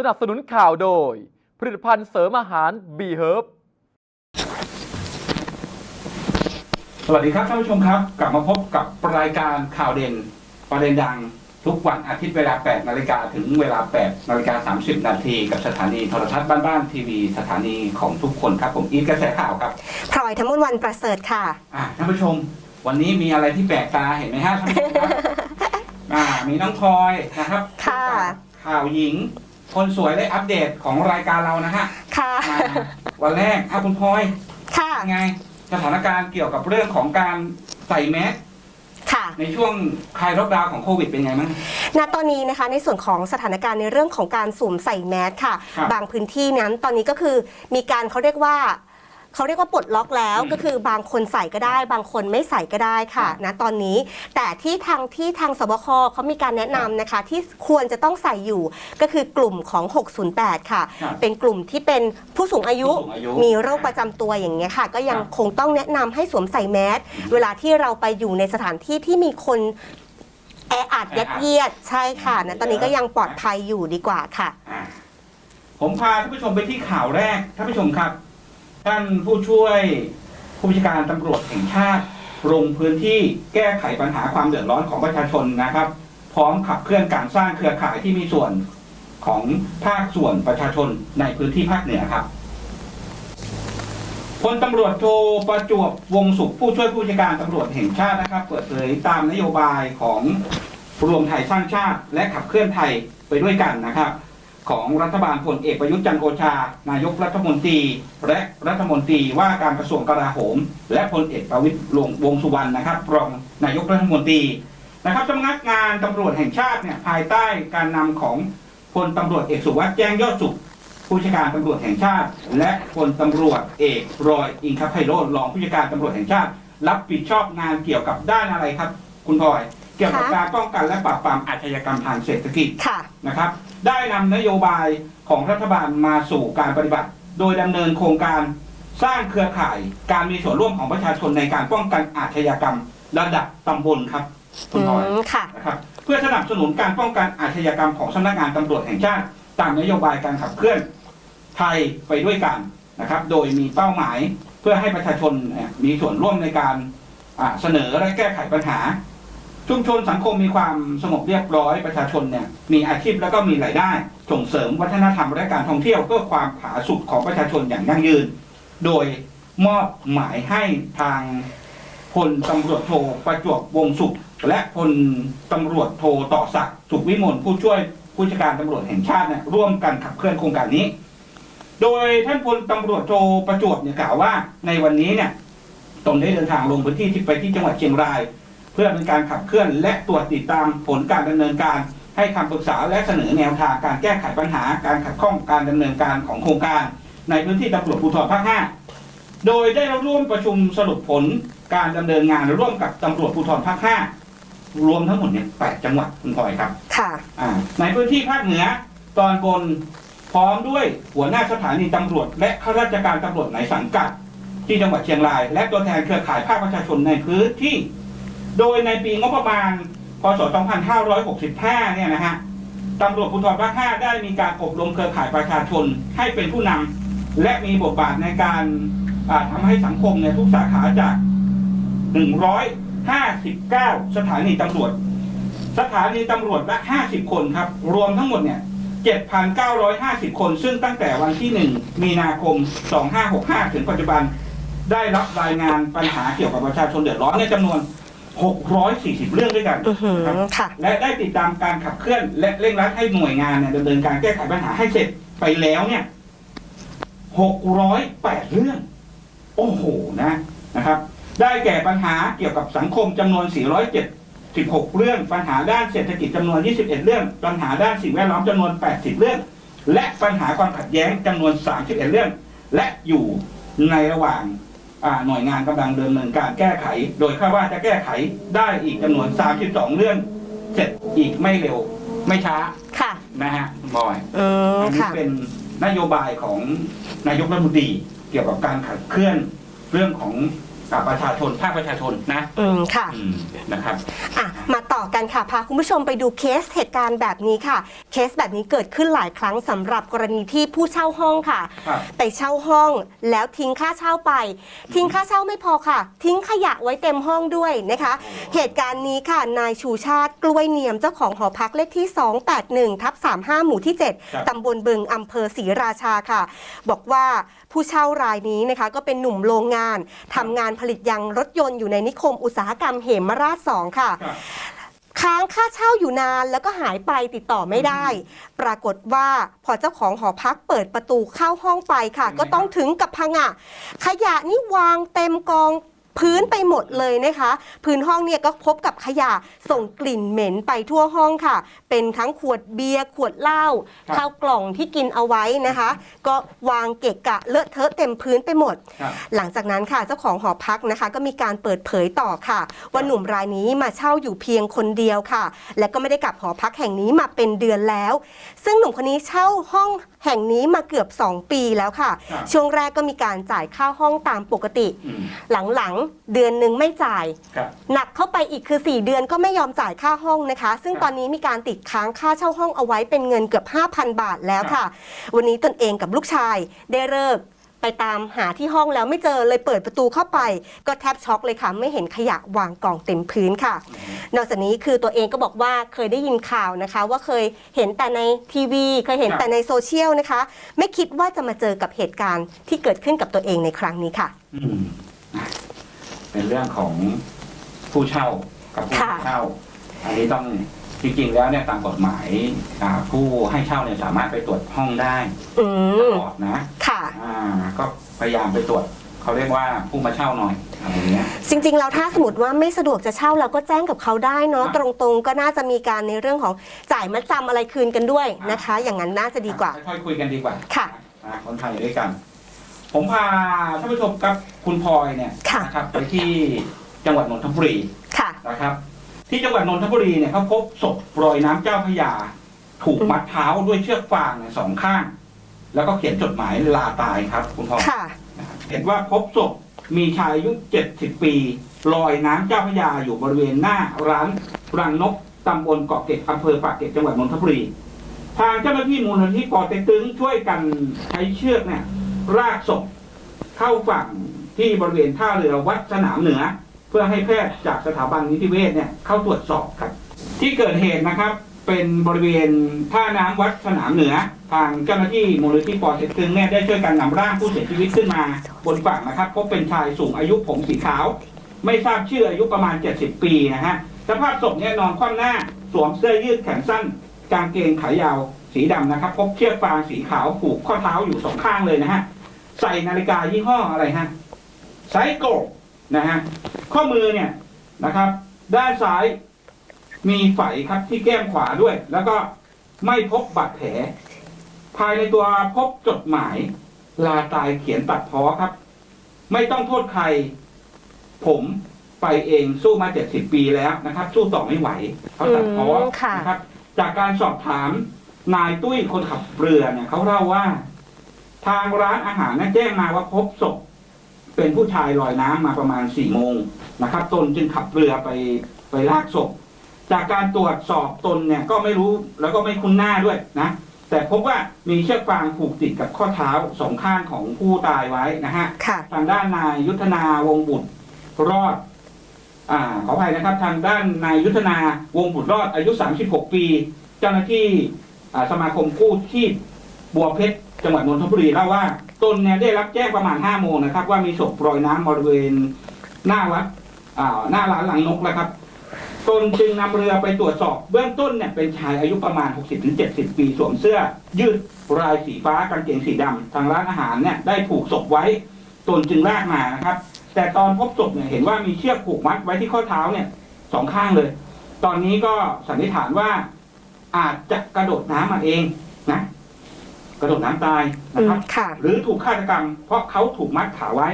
สนับสนุนข่าวโดย ผลิตภัณฑ์เสริมอาหาร B Herb สวัสดีครับท่านผู้ชมครับ กลับมาพบกับรายการข่าวเด่น ประเด็นดังทุกวันอาทิตย์เวลา 8 นาฬิกาถึงเวลา 8 นาฬิกา 30 นาทีกับสถานีโทรทัศน์บ้านๆทีวีสถานีของทุกคนครับ ผมอีทกระแสข่าวครับพลอยธรรมวันประเสริฐค่ะ อะท่านผู้ชม วันนี้มีอะไรที่แปลกตาเห็นไหมฮะท่านผู้ชมครับอ่ามีน้องพลอยนะครับค่ะ ข่าวหญิง คนสวยได้อัปเดตของรายการเรานะฮะค่ะ มาวันแรกอะคุณพลอยค่ะ ยังไงสถานการณ์เกี่ยวกับเรื่องของการใส่แมสค่ะ ในช่วงคลายล็อกดาวน์ของโควิดเป็นไงบ้าง ณตอนนี้นะคะในส่วนของสถานการณ์ในเรื่องของการสวมใส่แมสค่ะ ครับบางพื้นที่นั้นตอนนี้ก็คือมีการเขาเรียกว่า เขาเรียกว่าปลดล็อกแล้วอืมก็คือบางคนใส่ก็ได้ บางคนไม่ใส่ก็ได้ค่ะครับณตอนนี้ แต่ที่ทางที่ทางสบคเขามีการแนะนำนะคะ ที่ควรจะต้องใส่อยู่ก็คือกลุ่มของ 608 ค่ะ ครับเป็นกลุ่มที่เป็นผู้สูงอายุ ผู้สูงอายุ มีโรคประจำตัวอย่างเงี้ยค่ะ ก็ยังครับคงต้องแนะนำให้สวมใส่แมสเวลาที่เราไปอยู่ในสถานที่ที่มีคนแออัดแออัยัดดเยียดใช่ค่ะนะตอนนี้ก็ยังปลอดภัยอยู่ดีกว่าค่ะ อ่าผมพาท่านผู้ชมไปที่ข่าวแรกท่านผู้ชมครับ ท่านผู้ช่วยผู้บัญชาการตำรวจแห่งชาติ ลงพื้นที่แก้ไขปัญหาความเดือดร้อนของประชาชนนะครับ พร้อมขับเคลื่อนการสร้างเครือข่ายที่มีส่วนของภาคส่วนประชาชนในพื้นที่ภาคเหนือครับพลตำรวจโทประจวบวงสุขผู้ช่วยผู้บัญชาการตำรวจแห่งชาตินะครับ เปิดเผยตามนโยบายของรวมไทยสร้างชาติ และขับเคลื่อนไทยไปด้วยกันนะครับ ของรัฐบาลพลเอกประยุทธ์จันโอชา นายกรัฐมนตรี และรัฐมนตรีว่าการกระทรวงกลาโหม และพลเอกประวิตรวงษ์สุวรรณนะครับรองนายกรัฐมนตรีนะครับสำนักงานตำรวจแห่งชาติเนี่ยภายใต้การนำของพลตำรวจเอกสุวัสด์แจ้งยอดสุขผู้บัญชการตำรวจแห่งชาติ และพลตำรวจเอกรอยอิงคไพโรจน์รองผู้บัญชการตำรวจแห่งชาติ รับผิดชอบงานเกี่ยวกับด้านอะไรครับ คุณพลอย เกี่ยวกับค่ะการป้องกันและปราบปรามอาชญากรรมทางเศรษฐกิจค่ะ นะครับ ได้นำนโยบายของรัฐบาลมาสู่การปฏิบัติ โดยดำเนินโครงการสร้างเครือข่ายการมีส่วนร่วมของประชาชนในการป้องกันอาชญากรรมระดับตำบลครับคุอืณพลอยมค่ะ นะครับเพื่อสนับสนุนการป้องกันอาชญากรรมของสำนักงานตำรวจแห่งชาติ ตามนโยบายการขับเคลื่อนไทยไปด้วยกันนะครับ โดยมีเป้าหมายเพื่อให้ประชาชนเนี่ยมีส่วนร่วมในการอ่าเสนอและแก้ไขปัญหา ชุมชนสังคมมีความสงบเรียบร้อยประชาชนเนี่ยมีอาชีพแล้วก็มีรายได้ ส่งเสริมวัฒนธรรมและการท่องเที่ยวเพื่อความผาสุกของประชาชนอย่างยั่งยืน โดยมอบหมายให้ทางพลตำรวจโทประจวบวงสุข และพลตำรวจโทต่อศักดิ์สุขวิมลผู้ช่วยผู้จัดการตำรวจแห่งชาติเนี่ยร่วมกันขับเคลื่อนโครงการนี้ โดยท่านพลตำรวจโทประจวบเนี่ยกล่าวว่าในวันนี้เนี่ยตนได้เดินทางลงพื้นที่ที่ไปที่จังหวัดเชียงราย พื่อเป็นการขับเคลื่อนและตรวจติดตามผลการดำเนินการ ให้คำปรึกษาและเสนอแนวทางการแก้ไขปัญหาการขัดข้องการดำเนินการของโครงการ ในพื้นที่ตำรวจภูธรภาค 5 โดยได้ร่วมประชุมสรุปผลการดำเนินงานร่วมกับตำรวจภูธรภาค 5 รวมทั้งหมดเนี่ยแปดจังหวัดคุณพลอยครับ ค่ะอ่าในพื้นที่ภาคเหนือตอนบนพร้อมด้วยหัวหน้าสถานีตำรวจ และข้าราชการตำรวจในสังกัด ที่จังหวัดเชียงราย และตัวแทนเครือข่ายภาคประชาชนในพื้นที่ โดยในปีงบประมาณ พศ 2565 เนี่ยนะฮะตำรวจภูธรภาค5ได้มีการอบรมเครือข่ายประชาชนให้เป็นผู้นำและมีบทบาทในการอ่าทำให้สังคมในทุกสาขาจาก 159 สถานีตำรวจ สถานีตำรวจละ 50 คนครับ รวมทั้งหมดเนี่ย7,950 คน ซึ่งตั้งแต่วันที่ 1 มีนาคม 2565 ถึงปัจจุบัน ได้รับรายงานปัญหาเกี่ยวกับประชาชนเดือดร้อนในจำนวน 640 เรื่องด้วยกันอือหือนะครับค่ะ และได้ติดตามการขับเคลื่อน และเร่งรัดให้หน่วยงานเนี่ยดำเนินการแก้ไขปัญหาให้เสร็จไปแล้วเนี่ย 608 เรื่อง โอ้โหนะนะครับ ได้แก่ปัญหาเกี่ยวกับสังคมจำนวน 476 เรื่อง ปัญหาด้านเศรษฐกิจจำนวน 21 เรื่อง ปัญหาด้านสิ่งแวดล้อมจำนวน 80 เรื่อง และปัญหาความขัดแย้งจำนวน 31 เรื่อง และอยู่ในระหว่างอ่า หน่วยงานกำลังดำเนินการแก้ไข โดยคาดว่าจะแก้ไขได้อีกจำนวน 32 เรื่อง เสร็จอีกไม่เร็วไม่ช้าค่ะนะฮะคุณบอยอืมอันนี้ค่ะเป็นนโยบายของนายกรัฐมนตรีเกี่ยวกับการขับเคลื่อนเรื่องของ กับประชาชนภาคประชาชนนะอืมค่ะอืมนะครับ อะมาต่อกันค่ะพาคุณผู้ชมไปดูเคสเหตุการณ์แบบนี้ค่ะ เคสแบบนี้เกิดขึ้นหลายครั้งสำหรับกรณีที่ผู้เช่าห้องค่ะ ครับไปเช่าห้องแล้วทิ้งค่าเช่าไป ทิ้งค่าเช่าไม่พอค่ะ ทิ้งขยะไว้เต็มห้องด้วยนะคะ เหตุการณ์นี้ค่ะ นายชูชาติกล้วยเนียมเจ้าของหอพักเลขที่ 281ทับ35 หมู่ที่ ครับ7 ตำบลบึงอำเภอศรีราชาค่ะ บอกว่าผู้เช่ารายนี้นะคะก็เป็นหนุ่มโรงงานทำงานผลิตยางรถยนต์อยู่ในนิคมอุตสาหกรรมเหมราชสองค่ะ ครับ ค้างค่าเช่าอยู่นานแล้วก็หายไปติดต่อไม่ได้ ปรากฏว่าพอเจ้าของหอพักเปิดประตูเข้าห้องไปค่ะ เป็นไง ก็ต้องถึงกับพังอะขยะนี่วางเต็มกอง พื้นไปหมดเลยนะคะ พื้นห้องเนี่ยก็พบกับขยะส่งกลิ่นเหม็นไปทั่วห้องค่ะ เป็นทั้งขวดเบียร์ขวดเหล้าครับข้าวกล่องที่กินเอาไว้นะคะ ก็วางเกะกะเลอะเทอะเต็มพื้นไปหมด ครับหลังจากนั้นค่ะเจ้าของหอพักนะคะ ก็มีการเปิดเผยต่อค่ะ ว่าหนุ่มรายนี้มาเช่าอยู่เพียงคนเดียวค่ะ และก็ไม่ได้กลับหอพักแห่งนี้มาเป็นเดือนแล้ว ซึ่งหนุ่มคนนี้เช่าห้องแห่งนี้มาเกือบ 2 ปีแล้วค่ะ ครับ ช่วงแรกก็มีการจ่ายค่าห้องตามปกติ อืม หลังๆเดือนหนึ่งไม่จ่าย ครับ หนักเข้าไปอีกคือ 4 เดือนก็ไม่ยอมจ่ายค่าห้องนะคะ ซึ่งครับตอนนี้มีการติดค้างค่าเช่าห้องเอาไว้เป็นเงินเกือบ 5,000 บาทแล้วค่ะ วันนี้ตนเองกับลูกชายได้เลิกไปตามหาที่ห้องแล้วไม่เจอเลยเปิดประตูเข้าไป ก็แทบช็อกเลยค่ะ ไม่เห็นขยะวางกองเต็มพื้นค่ะ นอกจากนี้คือตัวเองก็บอกว่าเคยได้ยินข่าวนะคะ ว่าเคยเห็นแต่ในทีวี เคยเห็นครับ แต่ในโซเชียลนะคะ ไม่คิดว่าจะมาเจอกับเหตุการณ์ที่เกิดขึ้นกับตัวเองในครั้งนี้ค่ะ อืมอะ เป็นเรื่องของผู้เช่ากับผู้ค่ะ เช่า อันนี้ต้องจริงๆแล้วเนี่ยตามกฎหมายอ่าผู้ให้เช่าเนี่ยสามารถไปตรวจห้องได้อืตมลอดนะค่ะ อ่าก็พยายามไปตรวจเขาเรียกว่าผู้มาเช่าหน่อยอะไรอย่างเงี้ย จริงๆ แล้วถ้าสมมติว่าไม่สะดวกจะเช่าเราก็แจ้งกับเขาได้เนาะครับตรงๆ ก็น่าจะมีการในเรื่องของจ่ายมัดจำอะไรคืนกันด้วยนะคะ อย่างนั้นน่าจะดีกว่า ค่อยๆคุยกันดีกว่าค่ะ อ่าคนไทยด้วยกัน ผมพาท่านผู้ชมกับคุณพลอยเนี่ยค่ะ นะครับไปที่จังหวัดนนทบุรีค่ะ นะครับ ที่จังหวัดนนทบุรีเนี่ยเขาพบศพรอยน้ำเจ้าพระยา ถูกมัดเท้าด้วยเชือกฟางเนี่ยสองข้าง แล้วก็เขียนจดหมายลาตายครับ คุณพลอย ค่ะนะครับเห็นว่าพบศพมีชายอายุ 70 ปีลอยน้ำเจ้าพระยาอยู่บริเวณหน้าร้านรังนกตำบลเกาะเกร็ดอำเภอปากเกร็ดจังหวัดนนทบุรี ทางเจ้าหน้าที่มูลนิธิปอเต็กตึงช่วยกันใช้เชือกเนี่ย ลากศพเข้าฝั่งที่บริเวณท่าเรือวัดสนามเหนือ เพื่อให้แพทย์จากสถาบันนิติเวชเนี่ยเข้าตรวจสอบครับ ที่เกิดเหตุนะครับเป็นบริเวณท่าน้ำวัดสนามเหนือ ทางเจ้าหน้าที่มูลนิธิปอเต็กตึงเนี่ยได้ช่วยกันนำร่างผู้เสียชีวิตขึ้นมาบนฝั่งนะครับพบเป็นชายสูงอายุผมสีขาว ไม่ทราบชื่ออายุประมาณ 70 ปีนะฮะสภาพศพเนี่ยนอนคว่ำหน้าสวมเสื้อยืดแขนสั้น กางเกงขายาวสีดำนะครับ พบเชือกฟางสีขาวผูกข้อเท้าอยู่สองข้างเลยนะฮะ ใส่นาฬิกายี่ห้ออะไรฮะไซโกะนะฮะข้อมือเนี่ยนะครับ ด้านซ้ายมีไฝครับที่แก้มขวาด้วย แล้วก็ไม่พบบาดแผล ภายในตัวพบจดหมาย ลาตายเขียนตัดพ้อครับ ไม่ต้องโทษใคร ผมไปเองสู้มาเจ็ดสิบปีแล้วนะครับ สู้ต่อไม่ไหวเขาตัดพ้ออืมค่ะนะครับ จากการสอบถามนายตุ้ยคนขับเรือเนี่ยเขาเล่าว่า ทางร้านอาหารนั้นแจ้งมาว่าพบศพเป็นผู้ชายลอยน้ำมาประมาณสี่โมงนะครับ ตนจึงขับเรือไปไปลากศพ จากการตรวจสอบตนเนี่ยก็ไม่รู้แล้วก็ไม่คุ้นหน้าด้วยนะแต่พบว่ามีเชือกฟางผูกติดกับข้อเท้าสองข้างของผู้ตายไว้นะฮะค่ะทางด้านนายยุทธนาวงศ์บุตรรอดอ่าขออภัยนะครับ ทางด้านนายยุทธนาวงศ์บุตรรอดอายุ 36 ปี เจ้าหน้าที่อ่าสมาคมกู้ชีพบัวเพชร จังหวัดนนทบุรีเล่าว่าตนเนี่ยได้รับแจ้งประมาณ5โมงนะครับ ว่ามีศพลอยน้ำบริเวณหน้าวัดอ่าหน้าร้านหลังนกนะครับตนจึงนำเรือไปตรวจสอบเบื้องต้นเนี่ยเป็นชายอายุประมาณ 60-70 ปีสวมเสื้อ ยืดลายสีฟ้ากางเกงสีดำทางร้านอาหารเนี่ยได้ผูกศพไว้ ตนจึงลากมานะครับ แต่ตอนพบศพเนี่ยเห็นว่ามีเชือกผูกมัดไว้ที่ข้อเท้าเนี่ยสองข้างเลย ตอนนี้ก็สันนิษฐานว่าอาจจะกระโดดน้ำมาเองนะ กระโดดน้ำตายอืนะคมรับ ค่ะ หรือถูกฆาตกรรม เพราะเขาถูกมัดขาไว้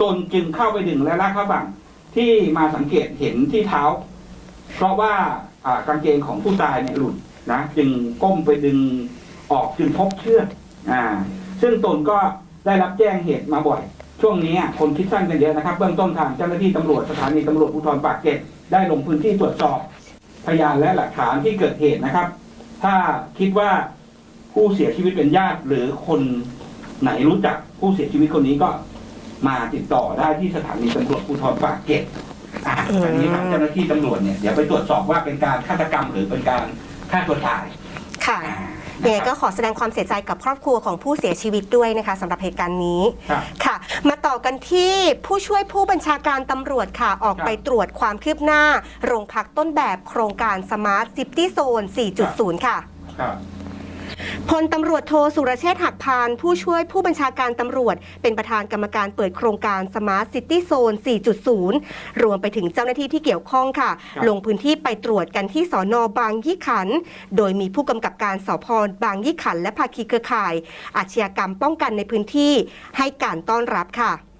ตนจึงเข้าไปดึงและลากเข้าฝั่งที่มาสังเกตเห็นที่เท้า เพราะว่าอ่ากางเกงของผู้ตายเนี่ยหลุดนะจึงก้มไปดึงออกจึงพบเชือกอ่า ซึ่งตนก็ได้รับแจ้งเหตุมาบ่อยชช่วงนี้คนคิดสั้นกันเยอะนะครับ เบื้องต้นทางเจ้าหน้าที่ตำรวจสถานีตำรวจภูธรปากเกร็ดได้ลงพื้นที่ตรวจสอบ พยานและหลักฐานที่เกิดเหตุนะครับ ถ้าคิดว่า ผู้เสียชีวิตเป็นญาติ หรือคนไหนรู้จักผู้เสียชีวิตคนนี้ก็มาติดต่อได้ที่สถานีตำรวจภูธรปากเกร็ดอะอันนี้ทางเจ้าหน้าที่ตำรวจเนี่ยเดี๋ยวไปตรวจสอบว่าเป็นการฆาตกรรมหรือเป็นการฆ่าตัวตายค่ะอ่ายังไงก็ขอแสดงความเสียใจกับครอบครัวของผู้เสียชีวิตด้วยนะคะสำหรับเหตุการณ์นี้ ครับ ค่ะ มาต่อกันที่ผู้ช่วยผู้บัญชาการตำรวจค่ะ ออกครับไปตรวจความคืบหน้า โรงพักต้นแบบโครงการ Smart City Zone 4.0 ค่ะ ครับ พลตำรวจโทสุรเชษฐ์หักพาน ผู้ช่วยผู้บัญชาการตำรวจ เป็นประธานกรรมการเปิดโครงการ Smart City Zone 4.0 รวมไปถึงเจ้าหน้าที่ที่เกี่ยวข้องค่ะครับลงพื้นที่ไปตรวจกันที่สอนอบางยี่ขันธ์โดยมีผู้กำกับการสพบางยี่ขันธ์และภาคีเครือข่าย อาชญากรรมป้องกันในพื้นที่ให้การต้อนรับค่ะครับ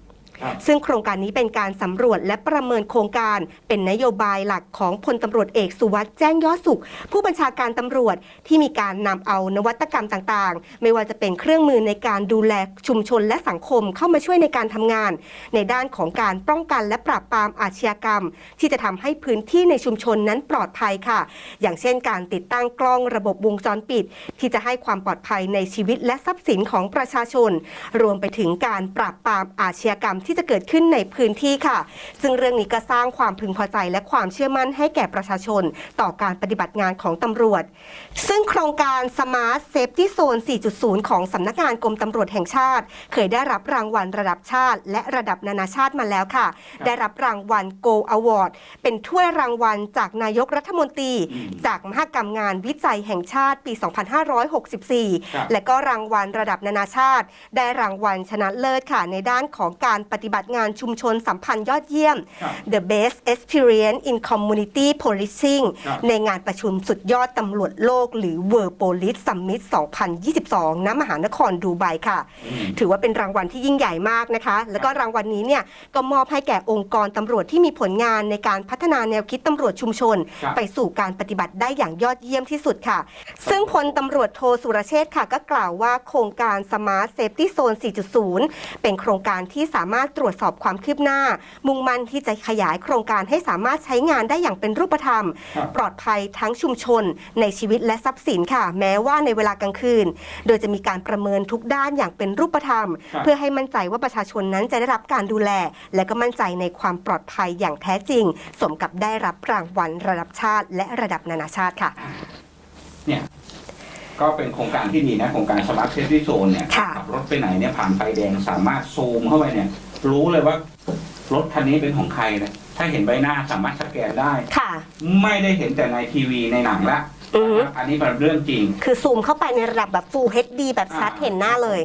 ซึ่งโครงการนี้เป็นการสำรวจและประเมินโครงการ เป็นนโยบายหลักของพลตำรวจเอกสุวัสด์แจ้งยอดสุข ผู้บัญชาการตำรวจที่มีการนำเอานวัตกรรมต่างๆ ไม่ว่าจะเป็นเครื่องมือในการดูแลชุมชนและสังคมเข้ามาช่วยในการทำงาน ในด้านของการป้องกันและปราบปรามอาชญากรรม ที่จะทำให้พื้นที่ในชุมชนนั้นปลอดภัยค่ะ อย่างเช่น การติดตั้งกล้องระบบวงจรปิด ที่จะให้ความปลอดภัยในชีวิตและทรัพย์สินของประชาชน รวมไปถึงการปราบปรามอาชญากรรมที่จะเกิดขึ้นในพื้นที่ค่ะ ซึ่งเรื่องนี้ก็สร้างความพึงพอใจและความเชื่อมั่นให้แก่ประชาชน ต่อการปฏิบัติงานของตำรวจ ซึ่งโครงการ Smart Safety Zone 4.0 ของสำนักงานกรมตำรวจแห่งชาติ เคยได้รับรางวัลระดับชาติ และระดับนานาชาติมาแล้วค่ะ ได้รับรางวัล Go Award เป็นถ้วยรางวัลจากนายกรัฐมนตรีอืมจากมหกรรมงานวิจัยแห่งชาติปีครับ2564 และก็รางวัลระดับนานาชาติ ได้รางวัลชนะเลิศค่ะในด้านของการปฏิบัติงานชุมชนสัมพันธ์ยอดเยี่ยมครับ The Best Experience in Community Policing ครับในงานประชุมสุดยอดตำรวจโลก หรือ World Police Summit 2022 ณ มหานครดูไบค่ะอืมถือว่าเป็นรางวัลที่ยิ่งใหญ่มากนะคะ แล้วก็รางวัลนี้เนี่ยก็มอบให้แก่องค์กรตำรวจที่มีผลงานในการพัฒนาแนวคิดตำรวจชุมชนครับไปสู่การปฏิบัติได้อย่างยอดเยี่ยมที่สุดค่ะ ซึ่งพลตำรวจโทสุรเชษฐ์ค่ะ ก็กล่าวว่าโครงการ Smart Safety Zone 4.0 เป็นโครงการที่สามารถตรวจสอบความคืบหน้า มุ่งมั่นที่จะขยายโครงการให้สามารถใช้งานได้อย่างเป็นรูปธรรมครับปลอดภัยทั้งชุมชน ในชีวิตและทรัพย์สินค่ะ แม้ว่าในเวลากลางคืน โดยจะมีการประเมินทุกด้านอย่างเป็นรูปธรรมครับเพื่อให้มั่นใจว่าประชาชนนั้นจะได้รับการดูแล และก็มั่นใจในความปลอดภัยอย่างแท้จริง สมกับได้รับรางวัลระดับชาติ และระดับนานาชาติค่ะเนี่ยก็เป็นโครงการที่ดีนะโครงการ Smart Safety Zone เนี่ยค่ะขับรถไปไหนเนี่ยผ่านไฟแดงสามารถซูมเข้าไปเนี่ย รู้เลยว่ารถคันนี้เป็นของใครนะถ้าเห็นใบหน้าสามารถสแกนได้ ค่ะ ไม่ได้เห็นแต่ในทีวีในหนังละอือฮึ นะครับอันนี้เป็นเรื่องจริง คือซูมเข้าไปในระดับแบบ Full HD แบบชัดอ่าเห็นหน้าเลย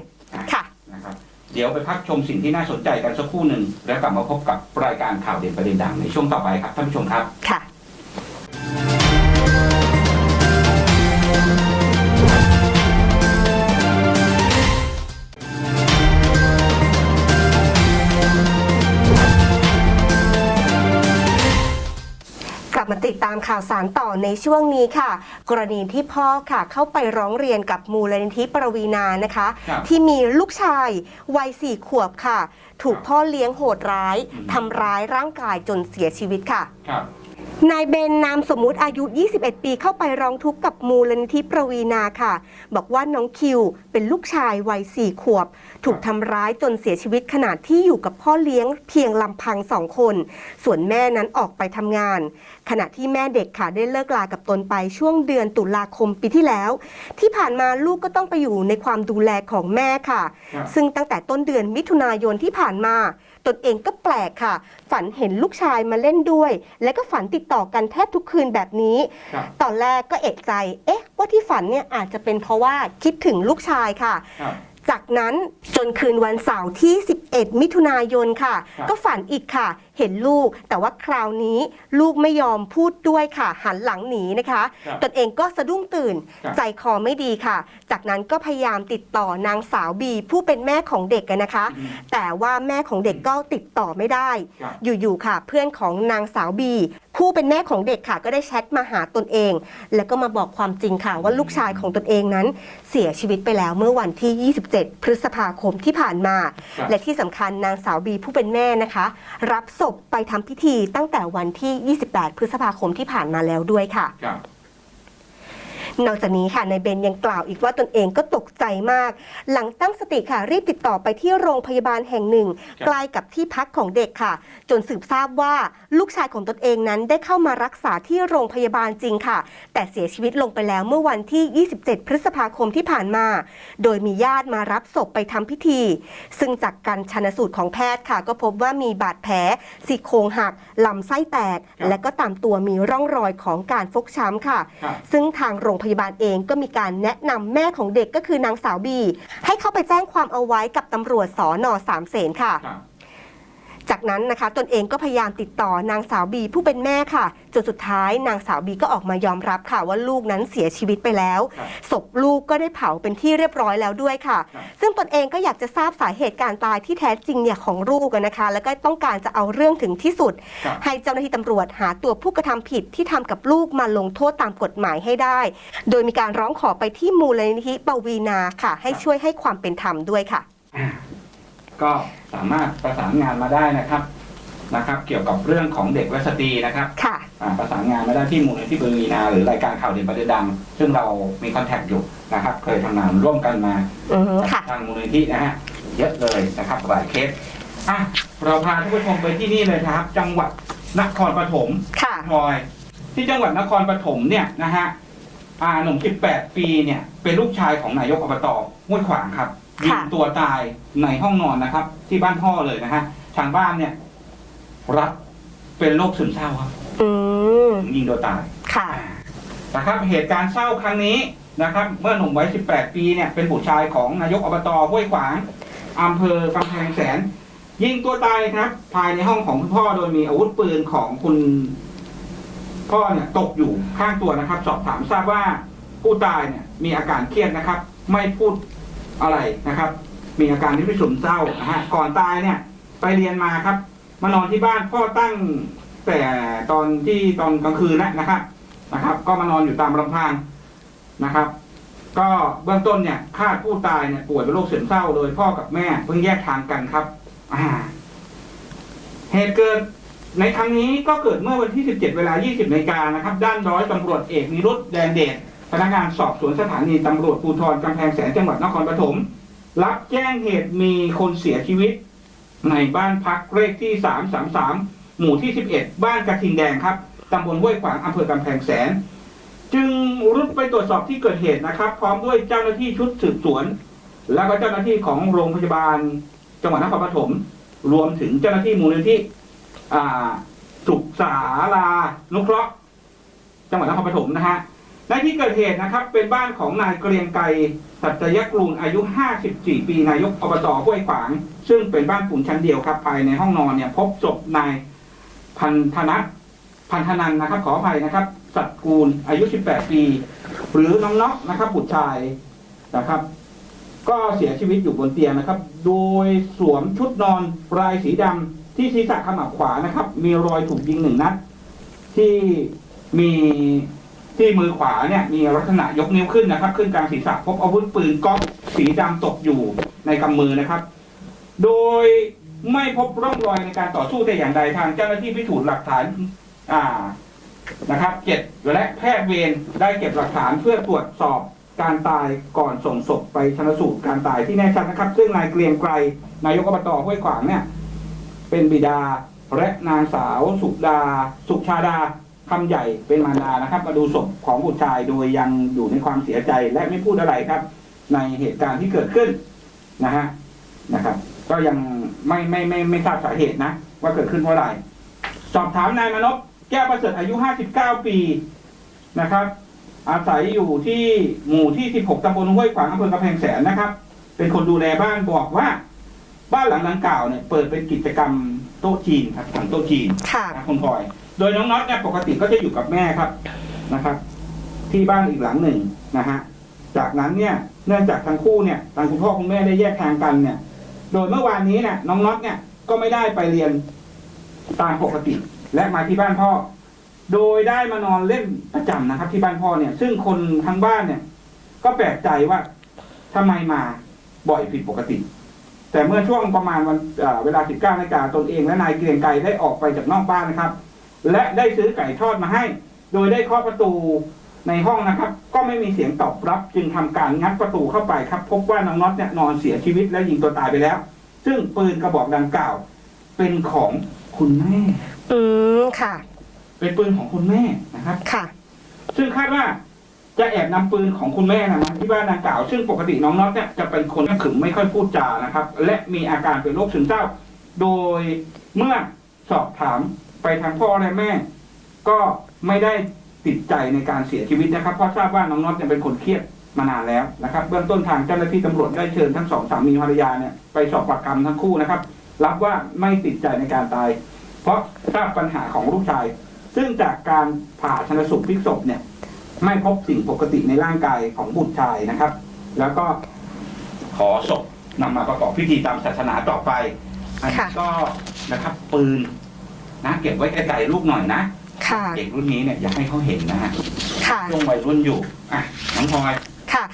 ค่ะ นะครับ เดี๋ยวไปพักชมสิ่งที่น่าสนใจกันสักครู่หนึ่ง แล้วกลับมาพบกับรายการข่าวเด่นประเด็นดังในช่วงต่อไปครับท่านผู้ชมครับ ค่ะาติดตามข่าวสารต่อในช่วงนี้ค่ะ กรณีที่พ่อค่ะเข้าไปร้องเรียนกับมูลนิธิปวีนานะคะครับที่มีลูกชายวัยสี่ขวบค่ะ ถูกพ่อเลี้ยงโหดร้ายอืมทำร้ายร่างกายจนเสียชีวิตค่ะครับ นายเบนนามสมมุติอายุ 21 ปีเข้าไปร้องทุกข์กับมูลนิธิประวีนาค่ะ บอกว่าน้องคิวเป็นลูกชายวัย 4 ขวบ ถูกทำร้ายจนเสียชีวิตขณะที่อยู่กับพ่อเลี้ยงเพียงลำพังสองคน ส่วนแม่นั้นออกไปทำงาน ขณะที่แม่เด็กค่ะได้เลิกลากับตนไปช่วงเดือนตุลาคมปีที่แล้ว ที่ผ่านมาลูกก็ต้องไปอยู่ในความดูแลของแม่ค่ะครับซึ่งตั้งแต่ต้นเดือนมิถุนายนที่ผ่านมา ตนเองก็แปลกค่ะ ฝันเห็นลูกชายมาเล่นด้วย และก็ฝันติดต่อกันแทบทุกคืนแบบนี้ ครับตอนแรกก็เอกใจ เอ๊ะ ว่าที่ฝันเนี่ยอาจจะเป็นเพราะว่าคิดถึงลูกชายค่ะ ครับ จากนั้นจนคืนวันเสาร์ที่ 11 มิถุนายนค่ะ ครับ ก็ฝันอีกค่ะ เห็นลูก แต่ว่าคราวนี้ลูกไม่ยอมพูดด้วยค่ะ หันหลังหนีนะคะ ครับตนเองก็สะดุ้งตื่น ครับใจคอไม่ดีค่ะ จากนั้นก็พยายามติดต่อนางสาวบี ผู้เป็นแม่ของเด็กอะนะคะ อืม แต่ว่าแม่ของเด็กก็ติดต่อไม่ได้ ครับ อยู่ๆค่ะ เพื่อนของนางสาวบี ผู้เป็นแม่ของเด็กค่ะ ก็ได้แชทมาหาตนเอง แล้วก็มาบอกความจริงค่ะ ว่าลูกชายของตนเองนั้น เสียชีวิตไปแล้วเมื่อวันที่ 27 พฤษภาคมที่ผ่านมา ครับ และที่สำคัญนางสาวบีผู้เป็นแม่นะคะ รับศพไปทำพิธีตั้งแต่วันที่ 28 พฤษภาคมที่ผ่านมาแล้วด้วยค่ะ นอกจากนี้ค่ะนายเบนยังกล่าวอีกว่าตนเองก็ตกใจมาก หลังตั้งสติค่ะรีบติดต่อไปที่โรงพยาบาลแห่งหนึ่งครับใกล้กับที่พักของเด็กค่ะ จนสืบทราบว่าลูกชายของตนเองนั้นได้เข้ามารักษาที่โรงพยาบาลจริงค่ะ แต่เสียชีวิตลงไปแล้วเมื่อวันที่ 27 พฤษภาคมที่ผ่านมา โดยมีญาติมารับศพไปทำพิธี ซึ่งจากการชันสูตรของแพทย์ค่ะ ก็พบว่ามีบาดแผลซี่โครงหักลำไส้แตกครับและก็ตามตัวมีร่องรอยของการฟกช้ำค่ะครับซึ่งทางโรงพยาบาลปีบาลเองก็มีการแนะนำแม่ของเด็กก็คือนางสาวบี ให้เข้าไปแจ้งความเอาไว้กับตำรวจสอนอสามเสนค่ะ จากนั้นนะคะ ตนเองก็พยายามติดต่อนางสาวบีผู้เป็นแม่ค่ะ จนสุดท้ายนางสาวบีก็ออกมายอมรับค่ะว่าลูกนั้นเสียชีวิตไปแล้วครับศพลูกก็ได้เผาเป็นที่เรียบร้อยแล้วด้วยค่ะครับซึ่งตนเองก็อยากจะทราบสาเหตุการตายที่แท้จริงเนี่ยของลูกอะนะคะ แล้วก็ต้องการจะเอาเรื่องถึงที่สุดครับให้เจ้าหน้าที่ตำรวจหาตัวผู้กระทำผิดที่ทำกับลูกมาลงโทษตามกฎหมายให้ได้ โดยมีการร้องขอไปที่มูลนิธิปวีนาค่ะ ให้ช่วยให้ความเป็นธรรมด้วยค่ะอ่า ก็สามารถประสานงานมาได้นะครับนะครับ เกี่ยวกับเรื่องของเด็กและสตรีนะครับค่ะ อ่าประสานงานมาได้ที่มูลนิธิเบอร์มีนาหรือรายการข่าวเด่นประเด็นดัง ซึ่งเรามีคอนแทคอยู่นะครับ เคยทำงานร่วมกันมาอือฮึค่ะ ทางมูลนิธินะฮะเยอะเลยนะครับหลายเคสอะเราพาท่านผู้ชมไปที่นี่เลยนะครับ จังหวัดนครปฐม ค่ะ พลอยที่จังหวัดนครปฐมเนี่ยนะฮะอาหนุ่ม 18 ปีเนี่ย เป็นลูกชายของนายกอบตห้วยขวางครับ ยิงค่ะตัวตายในห้องนอนนะครับ ที่บ้านพ่อเลยนะฮะทางบ้านเนี่ย รับเป็นโรคซึมเศร้าครับอืมถึงยิงตัวตายค่ะนะครับ เหตุการณ์เศร้าครั้งนี้นะครับ เมื่อหนุ่มวัย 18 ปีเนี่ยเป็นบุตรชายของนายกอบตห้วยขวางอำเภอกำแพงแสน ยิงตัวตายครับ ภายในห้องของคุณพ่อโดยมีอาวุธปืนของคุณพ่อเนี่ยตกอยู่ข้างตัวนะครับ สอบถามทราบว่าผู้ตายเนี่ย มีอาการเครียดนะครับ ไม่พูด อะไรนะครับ มีอาการที่ไม่สมเศร้านะฮะก่อนตายเนี่ย ไปเรียนมาครับ มานอนที่บ้านพ่อตั้งแต่ตอนที่ตอนกลางคืนแล้วนะครับนะครับ ก็มานอนอยู่ตามลำพังนะครับ ก็เบื้องต้นเนี่ยคาดผู้ตายเนี่ยป่วยเป็นโรคซึมเศร้าโดยพ่อกับแม่เพิ่งแยกทางกันครับอ่าเหตุเกิดในครั้งนี้ก็เกิดเมื่อวันที่ 17 เวลา 20นาฬิกานะครับ ด้านร้อยตำรวจเอกนิรุตแดนเดช พนักงานสอบสวนสถานีตำรวจภูธรกำแพงแสนจังหวัดนครปฐมรับแจ้งเหตุมีคนเสียชีวิต ในบ้านพักเลขที่ 333 หมู่ที่ 11 บ้านกระทิงแดงครับตำบลห้วยขวางอำเภอกำแพงแสน จึงรุดไปตรวจสอบที่เกิดเหตุนะครับ พร้อมด้วยเจ้าหน้าที่ชุดสืบสวน แล้วก็เจ้าหน้าที่ของโรงพยาบาล จังหวัดนครปฐมรวมถึงเจ้าหน้าที่มูลนิธิสุขศาลานุเคราะห์จังหวัดนครปฐมนะฮะ ในที่เกิดเหตุนะครับ เป็นบ้านของนายเกรียงไกรสัตยกรุงอายุ 54 ปี นายกอบตห้วยขวาง ซึ่งเป็นบ้านปูนชั้นเดียวครับ ภายในห้องนอนเนี่ย พบศพนายพันธนัทพันธนันนะครับ ขออภัยนะครับ สัตกูลอายุ 18 ปี หรือน้องน็อกนะครับ บุตรชายนะครับ ก็เสียชีวิตอยู่บนเตียงนะครับ โดยสวมชุดนอนลายสีดำที่ศีรษะขมับขวานะครับ มีรอยถูกยิงหนึ่งนัดที่มี ที่มือขวาเนี่ยมีลักษณะยกนิ้วขึ้นนะครับ ขึ้นกลางศีรษะพบอาวุธปืนก๊อกสีดำตกอยู่ในกำมือนะครับ โดยไม่พบร่องรอยในการต่อสู้แต่อย่างใดทางเจ้าหน้าที่พิสูจน์หลักฐานอ่านะครับเจ็ดและแพทย์เวรได้เก็บหลักฐานเพื่อตรวจสอบการตายก่อนส่งศพไปชนสูตรการตายที่แน่ชัดนะครับ ซึ่งนายเกรียงไกรนายกอบตห้วยขวางเนี่ยเป็นบิดาและนางสาวสุดา สุชาดา คำใหญ่เป็นมารดานะครับ มาดูศพของบุตรชายโดยยังอยู่ในความเสียใจและไม่พูดอะไรครับ ในเหตุการณ์ที่เกิดขึ้นนะฮะนะครับ ก็ยังไม่ไม่ไม่ไม่ทราบสาเหตุนะ ว่าเกิดขึ้นเพราะอะไร สอบถามนายมนพแก้วประเสริฐอายุ 59 ปีนะครับ อาศัยอยู่ที่หมู่ที่ 16ตำบลห้วยขวางอำเภอกำแพงแสนนะครับ เป็นคนดูแลบ้านบอกว่า บ้านหลังดังกล่าวเนี่ยเปิดเป็นกิจกรรมโต๊ะจีนครับทำโต๊ะจีนค่ะนะคุณพลอย โดยน้องน็อตเนี่ยปกติก็จะอยู่กับแม่ครับนะครับ ที่บ้านอีกหลังหนึ่งนะฮะจากนั้นเนี่ยเนื่องจากทั้งคู่เนี่ยทางคุณพ่อคุณแม่ได้แยกทางกันเนี่ย โดยเมื่อวานนี้เนี่ยน้องน็อตเนี่ยก็ไม่ได้ไปเรียนตามปกติ และมาที่บ้านพ่อ โดยได้มานอนเล่นประจำนะครับ ที่บ้านพ่อเนี่ย ซึ่งคนทั้งบ้านเนี่ย ก็แปลกใจว่าทำไมมาบ่อยผิดปกติ แต่เมื่อช่วงประมาณวันเอ่อเวลา 19นาฬิกาตนเองและนายเกรียงไกรได้ออกไปจากนอกบ้านนะครับ และได้ซื้อไก่ทอดมาให้ โดยได้เคาะประตูในห้องนะครับ ก็ไม่มีเสียงตอบรับ จึงทำการงัดประตูเข้าไปครับ พบว่าน้องน็อตเนี่ยนอนเสียชีวิตและยิงตัวตายไปแล้ว ซึ่งปืนกระบอกดังกล่าว เป็นของคุณแม่ อืมค่ะ เป็นปืนของคุณแม่นะครับ ค่ะ ซึ่งคาดว่าจะแอบนำปืนของคุณแม่นะมาที่บ้านดังกล่าว ซึ่งปกติน้องน็อตเนี่ยจะเป็นคนขึมไม่ค่อยพูดจานะครับ และมีอาการเป็นโรคซึมเศร้า โดยเมื่อสอบถาม ไปทางพ่อและแม่ ก็ไม่ได้ติดใจในการเสียชีวิตนะครับ เพราะทราบว่าน้องน็อตเนี่ยเป็นคนเครียดมานานแล้วนะครับ เบื้องต้นทางเจ้าหน้าที่ตำรวจได้เชิญทั้งสองสามีภรรยาเนี่ยไปสอบปากคำทั้งคู่นะครับ รับว่าไม่ติดใจในการตาย เพราะทราบปัญหาของลูกชาย ซึ่งจากการผ่าชนสูตรพลิกศพเนี่ย ไม่พบสิ่งปกติในร่างกายของบุตรชายนะครับ แล้วก็ขอศพนำมาประกอบพิธีตามศาสนาต่อไป อันนี้ก็นะครับ ปืน นะเก็บไว้ไกลๆลูกหน่อยนะค่ะ เด็กรุ่นนี้เนี่ยอยากให้เขาเห็นนะฮะค่ะ ช่วงวัยรุ่นอยู่อะน้องพลอยค่ะ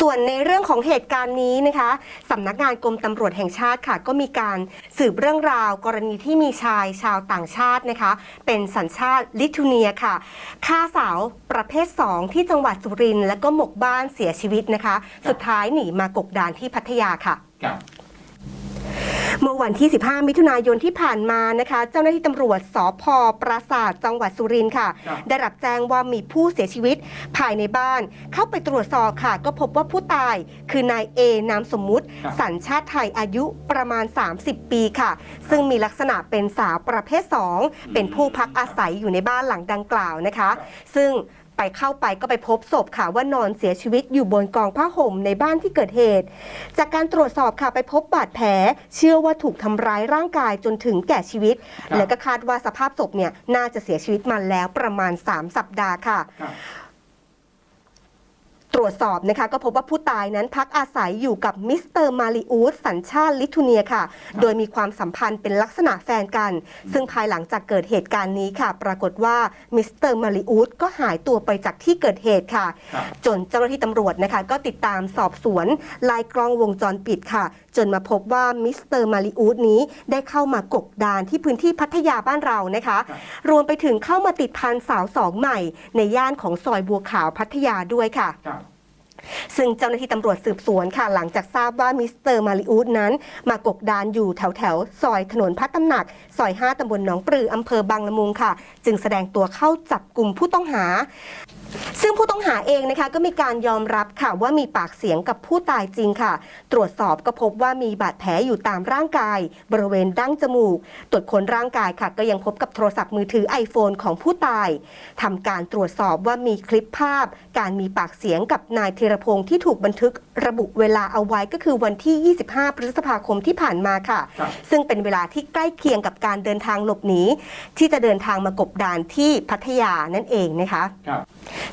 ส่วนในเรื่องของเหตุการณ์นี้นะคะสำนักงานกรมตำรวจแห่งชาติค่ะ ก็มีการสืบเรื่องราว กรณีที่มีชายชาวต่างชาตินะคะ เป็นสัญชาติลิทัวเนียค่ะฆ่าสาวประเภท 2 ที่จังหวัดสุรินทร์และก็หมกบ้านเสียชีวิตนะคะ สุดท้ายหนีมากกดานที่พัทยาค่ะ กับ เมื่อวันที่ 15 มิถุนายนที่ผ่านมานะคะ เจ้าหน้าที่ตำรวจสพปราศาสตร์จังหวัดสุรินทร์ค่ะ ครับ ได้รับแจ้งว่ามีผู้เสียชีวิตภายในบ้าน เข้าไปตรวจสอบค่ะ ก็พบว่าผู้ตายคือนายเอนามสมมุติ ครับ สัญชาติไทยอายุประมาณ 30 ปีค่ะ ซึ่งมีลักษณะเป็นสาวประเภท 2 เป็นผู้พักอาศัยอยู่ในบ้านหลังดังกล่าวนะคะ ซึ่ง ไปเข้าไปก็ไปพบศพค่ะว่านอนเสียชีวิตอยู่บนกองผ้าห่มในบ้านที่เกิดเหตุ จากการตรวจสอบค่ะไปพบบาดแผล เชื่อว่าถูกทำร้ายร่างกายจนถึงแก่ชีวิตครับและก็คาดว่าสภาพศพเนี่ยน่าจะเสียชีวิตมาแล้วประมาณ 3 สัปดาห์ค่ะครับ ตรวจสอบนะคะก็พบว่าผู้ตายนั้นพักอาศัยอยู่กับมิสเตอร์มาริอูสสัญชาติลิทัวเนียค่ะ โดยมีความสัมพันธ์เป็นลักษณะแฟนกัน ซึ่งภายหลังจากเกิดเหตุการณ์นี้ค่ะ ปรากฏว่ามิสเตอร์มาริอูสก็หายตัวไปจากที่เกิดเหตุค่ะครับจนเจ้าหน้าที่ตำรวจนะคะก็ติดตามสอบสวนลายกล้องวงจรปิดค่ะ จนมาพบว่ามิสเตอร์มาริอูดนี้ได้เข้ามากกดานที่พื้นที่พัทยาบ้านเรานะคะครับรวมไปถึงเข้ามาติดพันสาวสองใหม่ ในย่านของซอยบัวขาวพัทยาด้วยค่ะครับ ซึ่งเจ้าหน้าที่ตำรวจสืบสวนค่ะหลังจากทราบว่ามิสเตอร์มาริอูดนั้น มากกดานอยู่แถวแถวซอยถนนพัฒตำหนัก ซอย 5ตำบลหนองปลืออำเภอบางละมุงค่ะ จึงแสดงตัวเข้าจับกลุ่มผู้ต้องหา ซึ่งผู้ต้องหาเองนะคะก็มีการยอมรับค่ะว่ามีปากเสียงกับผู้ตายจริงค่ะ ตรวจสอบก็พบว่ามีบาดแผลอยู่ตามร่างกาย บริเวณดั้งจมูก ตรวจค้นร่างกายค่ะ ก็ยังพบกับโทรศัพท์มือถือ iPhone ของผู้ตายทำการตรวจสอบว่ามีคลิปภาพ การมีปากเสียงกับนายธีรพงศ์ที่ถูกบันทึกระบุเวลาเอาไว้ก็คือวันที่ 25 พฤษภาคมที่ผ่านมาค่ะครับซึ่งเป็นเวลาที่ใกล้เคียงกับการเดินทางหลบหนีที่จะเดินทางมากบดานที่พัทยานั่นเองนะคะครับ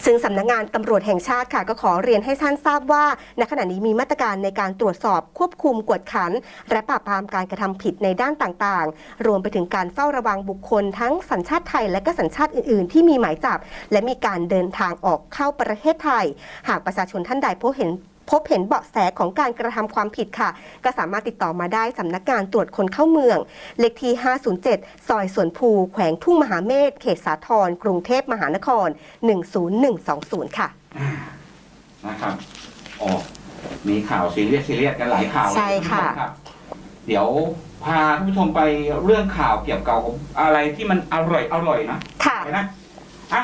ซึ่งสำนักงานตำรวจแห่งชาติค่ะก็ขอเรียนให้ท่านทราบว่าในขณะนี้มีมาตรการในการตรวจสอบควบคุมกวดขัน และปราบปรามการกระทำผิดในด้านต่างๆ รวมไปถึงการเฝ้าระวังบุคคลทั้งสัญชาติไทยและก็สัญชาติอื่น ๆ ที่มีหมายจับ และมีการเดินทางออกเข้าประเทศไทย หากประชาชนท่านใดพบเห็น พบเห็นเบาะแสของการกระทำความผิดค่ะ ก็สามารถติดต่อมาได้สำนักงานตรวจคนเข้าเมือง เลขที่ 507 ซอยสวนภู แขวงทุ่งมหาเมฆเขตสาทรกรุงเทพมหานคร 10120 ค่ะนะครับอ๋อมีข่าวซีเรียสซีเรียสกันหลายข่าวเลยใช่ค่ะณผู้ชมรับ เดี๋ยวพาท่านผู้ชมไปเรื่องข่าวเกี่ยวกับอะไรที่มันอร่อยอร่อยนะค่ะไปนะอะ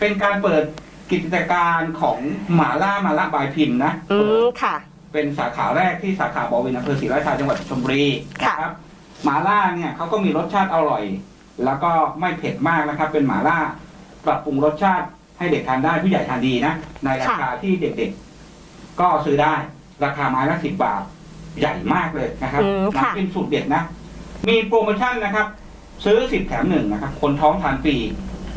เป็นการเปิด กิจการของหมาล่ามาล่าบายพิมพ์นะ อืมค่ะ เป็นสาขาแรกที่สาขาบอวินอำเภอศรีราชาจังหวัดชลบุรีค่ะ นะครับหมาล่าเนี่ยเขาก็มีรสชาติอร่อย แล้วก็ไม่เผ็ดมากนะครับ เป็นหมาล่า ปรับปรุงรสชาติให้เด็กทานได้ผู้ใหญ่ทานดีนะ ในราคาที่เด็กๆ ก็ซื้อได้ ราคาไม้ละสิบบาท ใหญ่มากเลยนะครับอืมค่ะ น้ำจิ้มสูตรเด็ดนะ มีโปรโมชั่นนะครับ ซื้อสิบแถมหนึ่งนะครับ คนท้องทานฟรี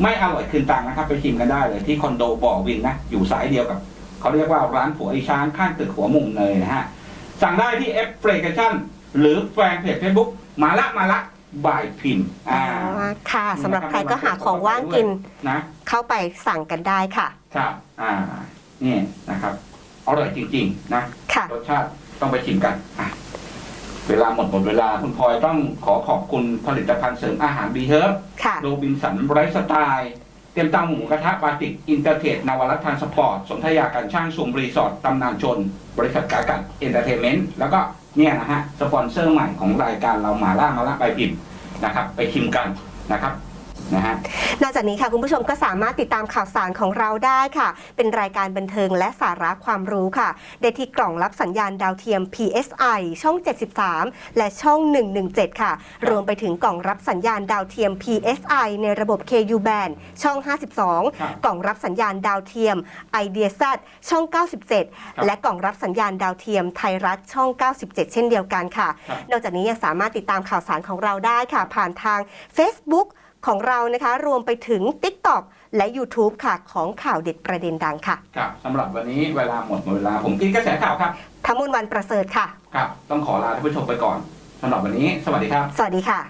ไม่อร่อยคืนตังค์นะครับ ไปชิมกันได้เลยที่คอนโดบ่อวินนะ อยู่สายเดียวกับ เขาเรียกว่าร้านผัวไอช้างข้างตึกหัวมุมเลยนะฮะ สั่งได้ที่แอปพลิเคชันหรือแฟนเพจ Facebook มาละมาละบ่ายพิมพ์อ๋อ่าอค่ะสำหรับใครก็หาของว่างกินนะ เข้าไปสั่งกันได้ค่ะ ครับ อ่า นี่นะครับ อร่อยจริง ๆ นะค่ะรสชาติต้องไปชิมกันอะ เวลาหมดหมดเวลาคุณพลอยต้องขอขอบคุณผลิตภัณฑ์เสริมอาหารบีเฮิร์บค่ะ โรบินสันไบรท์สไตล์เตรียมตังหมูกระทะบาติก อินเตอร์เทรดนวรัตทานสปอร์ต สนธยาการช่างซุมรีสอร์ทตำนานชน บริษัทกากัดเอนเตอร์เทนเมนต์แล้วก็เนี่ยนะฮะ สปอนเซอร์ใหม่ของรายการเราหมาล่ามาล่าไปพิมพ์นะครับ ไปชิมกันนะครับ นะฮะนอกจากนี้ค่ะคุณผู้ชมก็สามารถติดตามข่าวสารของเราได้ค่ะ เป็นรายการบันเทิงและสาระความรู้ค่ะ ได้ที่กล่องรับสัญญาณดาวเทียม PSI ช่อง 73 และช่อง 117 ค่ะ รวมไปถึงกล่องรับสัญญาณดาวเทียม PSI ในระบบ KU band ช่องครับ52 กล่องรับสัญญาณดาวเทียม i d s ช่อง 97 และกล่องรับสัญญาณดาวเทียมไทยรัฐช่อง 97 เช่นเดียวกันค่ะครับนอกจากนี้ยังสามารถติดตามข่าวสารของเราได้ค่ะ ผ่านทาง Facebook ของเรานะคะ รวมไปถึง TikTok และ YouTube ค่ะ ของข่าวเด็ดประเด็นดังค่ะ ครับสำหรับวันนี้เวลาหมดหมดเวลาผมกินกระแสข่าวครับธรรมนวันประเสริฐค่ะ ครับ ต้องขอลาท่านผู้ชมไปก่อนสำหรับวันนี้ สวัสดีครับ สวัสดีค่ะ